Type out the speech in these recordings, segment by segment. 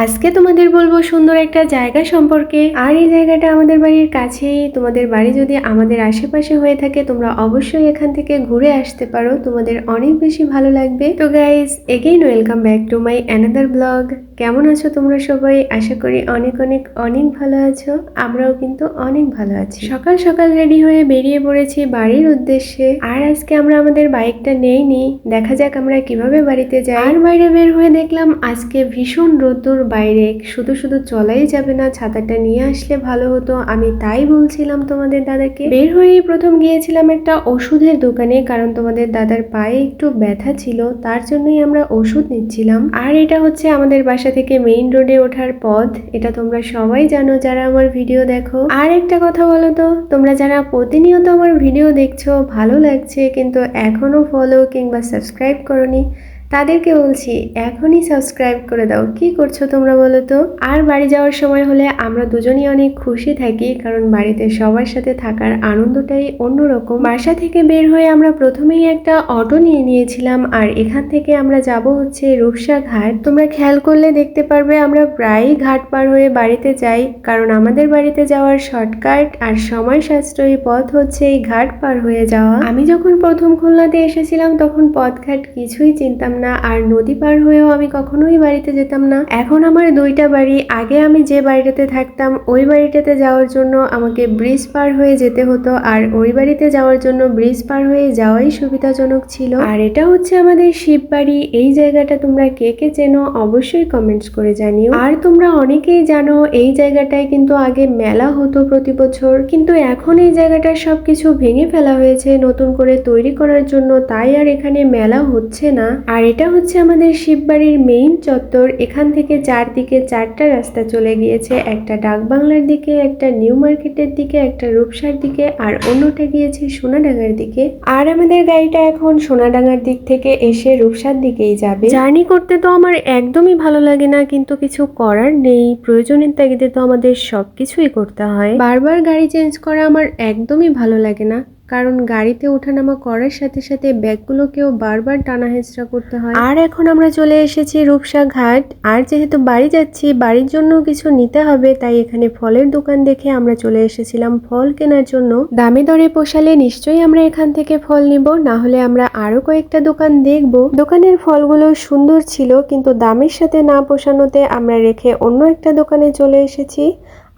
আজকে তোমাদের বলব সুন্দর একটা জায়গা সম্পর্কে। আর এই জায়গাটা আমাদের বাড়ির কাছেই। তোমাদের বাড়ি যদি আমাদের আশেপাশে হয়ে থাকে, তোমরা অবশ্যই এখান থেকে ঘুরে আসতে পারো। তোমাদের অনেক বেশি ভালো লাগবে। তো guys again welcome back to my another blog কেমন আছো তোমরা সবাই? আশা করি অনেক অনেক অনেক ভালো আছো। আমরাও কিন্তু অনেক ভালো আছি। সকাল সকাল রেডি হয়ে বেরিয়ে পড়েছি বাড়ির উদ্দেশ্যে। আর আজকে আমরা আমাদের বাইকটা নেইনি। দেখা যাক আমরা কীভাবে বাড়িতে যাই। আর বাইরে বের হয়ে দেখলাম আজকে ভীষণ রোদ্দুর বাইরে, শুধু শুধু চলাই যাবে না, ছাতাটা নিয়ে আসলে ভালো হতো। আমি তাই বলছিলাম তোমাদের দাদাকে। বের হয়েই প্রথম গিয়েছিলাম একটা ওষুধের দোকানে, কারণ তোমাদের দাদার পায়ে একটু ব্যথা ছিল, তার জন্যই আমরা ওষুধ নিচ্ছিলাম। আর এটা হচ্ছে আমাদের বাসা থেকে মেইন রোডে ওঠার পথ, এটা তোমরা সবাই জানো যারা আমার ভিডিও দেখো। আর একটা কথা বলো তো, তোমরা যারা প্রতিনিয়ত আমার ভিডিও দেখছ, ভালো লাগছে, কিন্তু এখনও ফলো কিংবা সাবস্ক্রাইব করনি তাদেরকে বলছি, এখনই সাবস্ক্রাইব করে দাও। কি করছ তোমরা বলো তো? আর বাড়ি যাওয়ার সময় হলে আমরা দুজনই অনেক খুশি থাকি, কারণ বাড়িতে সবার সাথে থাকার আনন্দটাই অন্যরকম। বাসা থেকে বের হয়ে আমরা প্রথমেই একটা অটো নিয়ে নিয়েছিলাম, আর এখান থেকে আমরা যাব হচ্ছে রূপসা ঘাট। তোমরা খেয়াল করলে দেখতে পারবে, আমরা প্রায়ই ঘাট পার হয়ে বাড়িতে যাই, কারণ আমাদের বাড়িতে যাওয়ার শর্টকাট আর সময় সাশ্রয়ী পথ হচ্ছে এই ঘাট পার হয়ে যাওয়া। আমি যখন প্রথম খুলনাতে এসেছিলাম, তখন পথঘাট কিছুই চিনতাম না, আর নদী পার হয়েও আমি কখনোই বাড়িতে যেতাম না। এখন আমার দুইটা বাড়ি, আগে আমি যে বাড়িটাতে থাকতাম, ওই বাড়িটাতে যাওয়ার জন্য আমাকে ব্রিজ পার হয়ে যেতে হতো, আর ওই বাড়িতে যাওয়ার জন্য ব্রিজ পার হয়ে যাওয়াই সুবিধাজনক ছিল। আর এটা হচ্ছে আমাদের শিব বাড়ি। এই জায়গাটা তোমরা কে কে চেনো অবশ্যই কমেন্টস করে জানিও। আর তোমরা অনেকেই জানো, এই জায়গাটায় কিন্তু আগে মেলা হতো প্রতি বছর, কিন্তু এখন এই জায়গাটার সবকিছু ভেঙে ফেলা হয়েছে নতুন করে তৈরি করার জন্য, তাই আর এখানে মেলা হচ্ছে না। আর এটা হচ্ছে আমাদের শিববাড়ির মেইন চত্বর। এখান থেকে চারদিকে চারটা রাস্তা চলে গিয়েছে। একটা ডাকবাংলার দিকে, একটা নিউ মার্কেটের দিকে, একটা রূপসার দিকে, আর অন্যটা গিয়েছে সোনাডাঙ্গার দিকে। আর আমাদের গাড়িটা এখন সোনাডাঙ্গার দিক থেকে এসে রূপসার দিকেই যাবে। জার্নি করতে তো আমার একদমই ভালো লাগে না, কিন্তু কিছু করার নেই। প্রয়োজনের তাগিদে তো আমাদের সবকিছুই করতে হয়। বারবার গাড়ি চেঞ্জ করা আমার একদমই ভালো লাগে না। কারণ গাড়িতে ওঠানামা করার সাথে সাথে ব্যাগগুলোকেও বারবার টানা হেঁচড়া করতে হয়। আর এখন আমরা চলে এসেছি রূপসা ঘাট। আর যেহেতু বাড়ি যাচ্ছি, বাড়ির জন্য কিছু নিতে হবে, তাই এখানে ফলের দোকান দেখে আমরা চলে এসেছিলাম ফল কেনার জন্য। দামে দরে পোষালে নিশ্চয়ই আমরা এখান থেকে ফল নিব, না হলে আমরা আরও কয়েকটা দোকান দেখব। দোকানের ফলগুলো সুন্দর ছিল, কিন্তু দামের সাথে না পোষানোতে আমরা রেখে অন্য একটা দোকানে চলে এসেছি।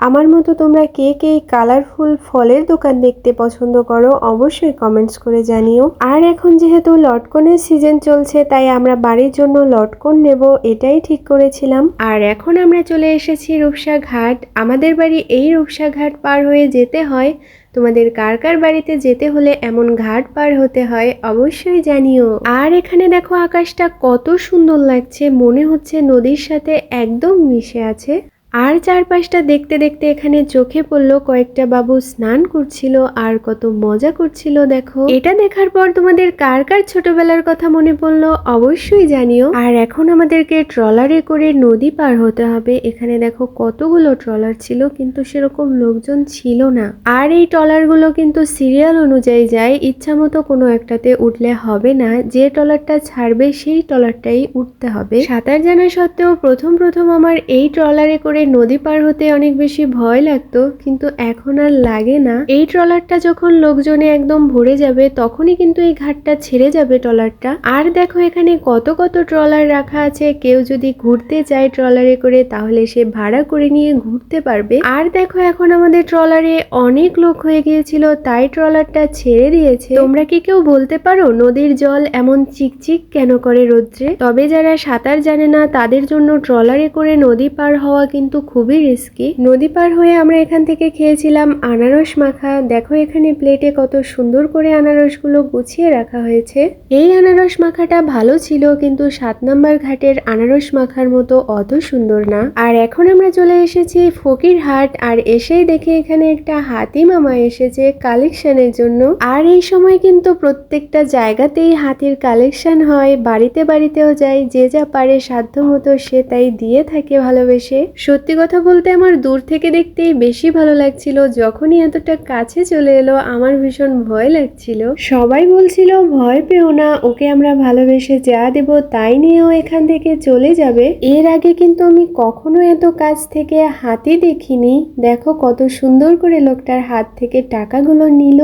আমার মতো তোমরা কে কে এই কালারফুল ফলের দোকান দেখতে পছন্দ করো অবশ্যই কমেন্টস করে জানিও। আর এখন যেহেতু লটকনের সিজন চলছে, তাই আমরা বাড়ির জন্য লটকন নেব, এটাই ঠিক করেছিলাম। আর এখন আমরা চলে এসেছি রূপসা ঘাট আমাদের বাড়ি এই রূপসা ঘাট পার হয়ে যেতে হয়। তোমাদের কার কার বাড়িতে যেতে হলে এমন ঘাট পার হতে হয়, অবশ্যই জানিও। আর এখানে দেখো আকাশটা কত সুন্দর লাগছে, মনে হচ্ছে নদীর সাথে একদম মিশে আছে। আর চারপাশটা দেখতে দেখতে এখানে চোখে পড়ল কয়েকটা বাবু স্নান করছিল আর কত মজা করছিল, দেখো। এটা দেখার পর তোমাদের কার কার ছোটবেলার কথা মনে পড়ল অবশ্যই জানিও। আর এখন আমাদেরকে ট্রলারে করে নদী পার হতে হবে। এখানে দেখো কতগুলো ট্রলার ছিল, কিন্তু সেরকম লোকজন ছিল না। আর এই ট্রলারগুলো কিন্তু সিরিয়াল অনুযায়ী যায় ইচ্ছা মতো কোনো একটাতে উঠলে হবে না। যে ট্রলারটা ছাড়বে, সেই ট্রলারটাই উঠতে হবে। সাঁতার জানা সত্ত্বেও প্রথম প্রথম আমার এই ট্রলারে করে নদী পার হতে অনেক বেশি ভয় লাগতো, কিন্তু এখন আর লাগে না। এই ট্রলারটা যখন লোকজনে একদম ভরে যাবে, তখনই কিন্তু এই ঘাটটা ছেড়ে যাবে ট্রলারটা। আর দেখো, এখানে কত কত ট্রলার রাখা আছে। কেউ যদি ঘুরতে চায় ট্রলারে করে, তাহলে সে ভাড়া করে নিয়ে ঘুরতে পারবে। আর দেখো, এখন আমাদের ট্রলারে অনেক লোক হয়ে গিয়েছিল, তাই ট্রলারটা ছেড়ে দিয়েছে। তোমরা কি কেউ বলতে পারো, নদীর জল এমন চিকচিক কেন করে রোদ্রে? তবে যারা সাঁতার জানে না, তাদের জন্য ট্রলারে করে নদী পার হওয়া কিন্তু খুবই রিস্কি নদী পার হয়ে আমরা এখান থেকে খেয়েছিলাম আনারস মাখা। দেখো এখানে প্লেটে কত সুন্দর করে আনারসগুলো গুছিয়ে রাখা হয়েছে। এই আনারস মাখাটা ভালো ছিল, কিন্তু সাত নম্বর ঘাটের আনারস মাখার মতো অত সুন্দর না। আর এখন আমরা চলে এসেছি ফকিরহাট, আর এসেই দেখি এখানে একটা হাতি মামা এসেছে কালেকশনের জন্য। আর এই সময় কিন্তু প্রত্যেকটা জায়গাতেই হাতির কালেকশন হয়, বাড়িতে বাড়িতেও যায়, যে যা পারে সাধ্য মতো সে তাই দিয়ে থাকে ভালোবেসে। সত্যি সত্যি কথা বলতে আমার দূর থেকে দেখতেই বেশি ভালো লাগছিল। যখনই এতটা কাছে চলে এলো, আমার ভীষণ ভয় লাগছিল। সবাই বলছিল, ভয় পেও না, ওকে আমরা ভালোবেসে যা দেব তাই নিয়েও এখান থেকে চলে যাবে। এর আগে কিন্তু আমি কখনো এত কাছ থেকে হাতি দেখিনি। দেখো কত সুন্দর করে লোকটার হাত থেকে টাকাগুলো নিল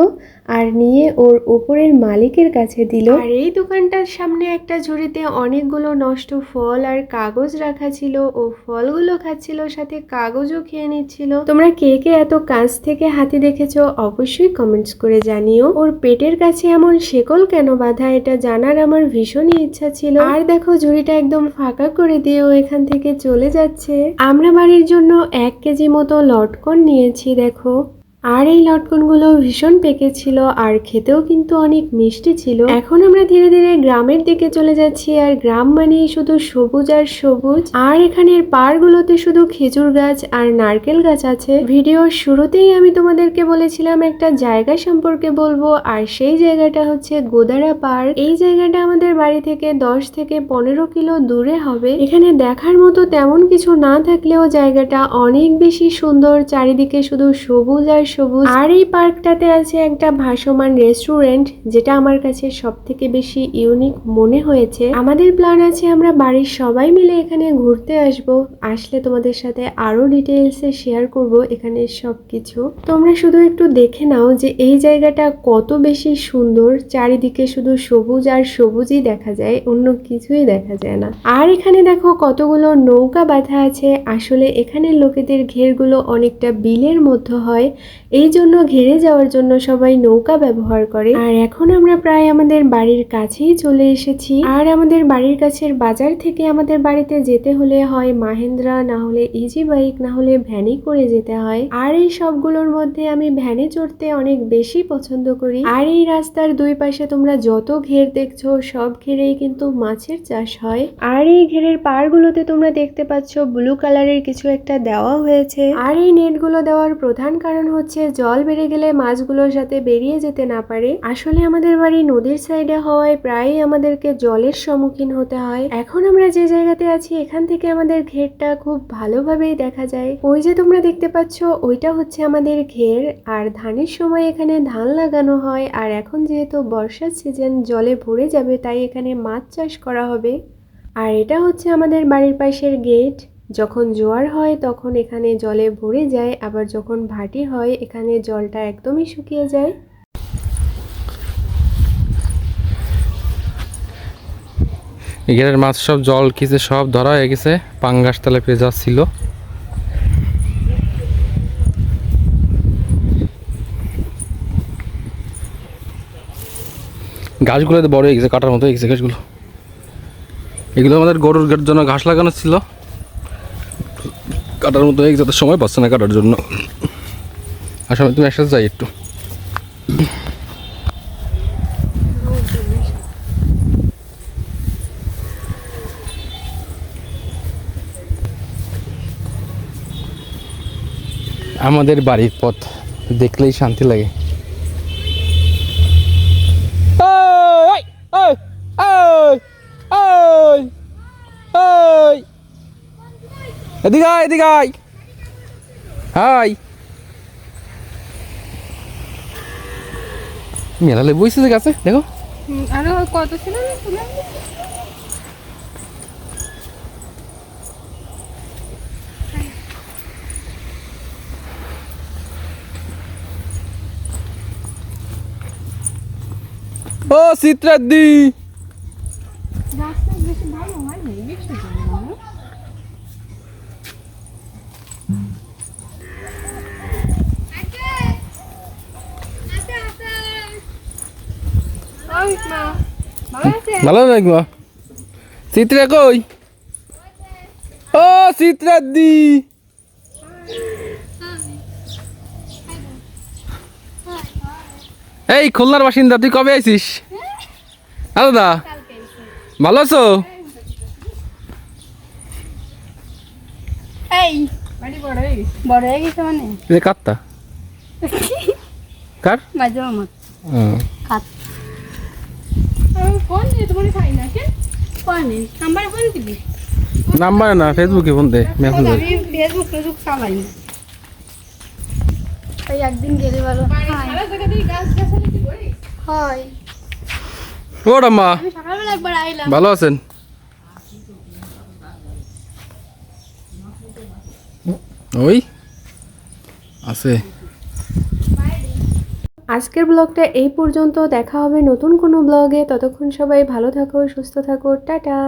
আর নিয়ে ওর উপরের মালিকের কাছে দিল। আর এই দোকানটার সামনে একটা ঝুড়িতে অনেকগুলো নষ্ট ফল আর কাগজ রাখা ছিল। ও ফলগুলো খাচ্ছিল সাথে কাগজও খেয়ে নিচ্ছিল। তোমরা কে কে এত কাছ থেকে হাতি দেখেছ অবশ্যই কমেন্টস করে জানিও। ওর পেটের কাছে এমন শেকল কেন বাধা এটা জানার আমার ভীষণই ইচ্ছা ছিল। আর দেখো ঝুড়িটা একদম ফাঁকা করে দিয়ে ও এখান থেকে চলে যাচ্ছে। আমরা বাড়ির জন্য এক কেজি মতো লটকন নিয়েছি, দেখো। আর এই লটকনগুলো ভীষণ পেকেছিল আর খেতেও কিন্তু অনেক মিষ্টি ছিল। এখন আমরা ধীরে ধীরে গ্রামের দিকে চলে যাচ্ছি আর গ্রাম মানেই শুধু সবুজ আর সবুজ। আর এখানের পাড়গুলোতে শুধু খেজুর গাছ আর নারকেল গাছ আছে। ভিডিওর শুরুতেই আমি তোমাদেরকে বলেছিলাম একটা জায়গা সম্পর্কে বলব, আর সেই জায়গাটা হচ্ছে গোদারা পার্ক। এই জায়গাটা আমাদের বাড়ি থেকে দশ থেকে পনেরো কিলো দূরে হবে। এখানে দেখার মতো তেমন কিছু না থাকলেও জায়গাটা অনেক বেশি সুন্দর। চারিদিকে শুধু সবুজ আর সবুজ। আর এই পার্কটাতে আছে একটা ভাসমান রেস্টুরেন্ট, যেটা আমার কাছে সব থেকে বেশি ইউনিক মনে হয়েছে। আমাদের প্ল্যান আছে আমরা বাড়ির সবাই মিলে এখানে ঘুরতে আসব। আসলে তোমাদের সাথে আরও ডিটেলসে শেয়ার করব এখানে সব কিছু তোমরা শুধু একটু দেখে নাও যে এই জায়গাটা কত বেশি সুন্দর। চারিদিকে শুধু সবুজ আর সবুজই দেখা যায়, অন্য কিছুই দেখা যায় না। আর এখানে দেখো কতগুলো নৌকা বাঁধা আছে। আসলে এখানের লোকেদের ঘেরগুলো অনেকটা বিলের মধ্যে হয়। এই জন্য ঘেরে যাওয়ার জন্য সবাই নৌকা ব্যবহার করে। আর এখন আমরা প্রায় আমাদের বাড়ির কাছেই চলে এসেছি। আর আমাদের বাড়ির কাছের বাজার থেকে আমাদের বাড়িতে যেতে হলে হয় মাহেন্দ্রা, না হলে ইজি বাইক, না হলে ভ্যানে করে যেতে হয়। আর এই সবগুলোর মধ্যে আমি ভ্যানে চড়তে অনেক বেশি পছন্দ করি। আর এই রাস্তার দুই পাশে তোমরা যত ঘের দেখছ, সব ঘেরেই কিন্তু মাছের চাষ হয়। আর এই ঘেরের পাড়গুলোতে তোমরা দেখতে পাচ্ছ, ব্লু কালারের কিছু একটা দেওয়া হয়েছে। আর এই নেটগুলো দেওয়ার প্রধান কারণ হচ্ছে জল বেড়ে গেলে মাছগুলোর সাথে বেরিয়ে যেতে না পারে। আসলে আমাদের বাড়ি নদীর সাইডে হওয়ায় প্রায়ই আমাদেরকে জলের সম্মুখীন হতে হয়। এখন আমরা যে জায়গাতে আছি, এখান থেকে আমাদের ঘেরটা খুব ভালোভাবেই দেখা যায়। ওই যে তোমরা দেখতে পাচ্ছ, ওইটা হচ্ছে আমাদের ঘের। আর ধানের সময় এখানে ধান লাগানো হয়। আর এখন যেহেতু বর্ষার সিজন জলে ভরে যাবে, তাই এখানে মাছ চাষ করা হবে। আর এটা হচ্ছে আমাদের বাড়ির পাশের গেট যখন জোয়ার হয় তখন এখানে জলে ভরে যায়, আবার যখন ভাটি হয় এখানে জলটা একদমই শুকিয়ে যায়। এখানের মাছ সব জল খেয়েছে সব ধরা হয়ে গেছে, পাঙ্গাস তালে পেঁজা ছিল। গাছগুলো তো বড় হয়ে গেছে, কাটার মতো হয়ে গেছে গাছগুলো। এগুলো আমাদের গরুর জন্য ঘাস লাগানো ছিল। কাটার মতো হয়ে গেছে তো সময় পাচ্ছে না কাটার জন্য আসলে তুমি একসাথে যাই একটু আমাদের বাড়ির পথ দেখলেই শান্তি লাগে ওই, ওই, ওই, ওই। এদিকে আয়, এদিকে আয়। হাই মেলালে বইছে যে গাছে দেখো আরও কত ছিল? ও চিত্রাদি রাস্তা বেশি ভালো হয়নি বৃষ্টির জন্য মনে হয়। ওই মা, ভালো আছে? ভালো চিত্রা কই? ও চিত্রাদি। এই খুলনার বাসিন্দা তুই কবে আইছিস? দাদা? ভালো আছো? এই বাড়ি বড় হয়ে বড় হয়ে গেছে মানে? কার? মাঝে আমার হুম। খাত ফোন দিয়ে তোমার খাই না কে ফোন নাম্বার ফোন দিবি? নাম্বার না ফেসবুকে ফোন দে মেসেঞ্জার আমি ফেসবুক ফেসবুক চালাই না। তাই একদিন গেলে ভালো। হয় সকালবেলা একবার আইলাম। ভালো আছেন? ওই আছে। আজকের ব্লগটা এই পর্যন্ত। দেখা হবে নতুন কোনো ব্লগে। ততক্ষণ সবাই ভালো থাকো, সুস্থ থাকো। টাটা।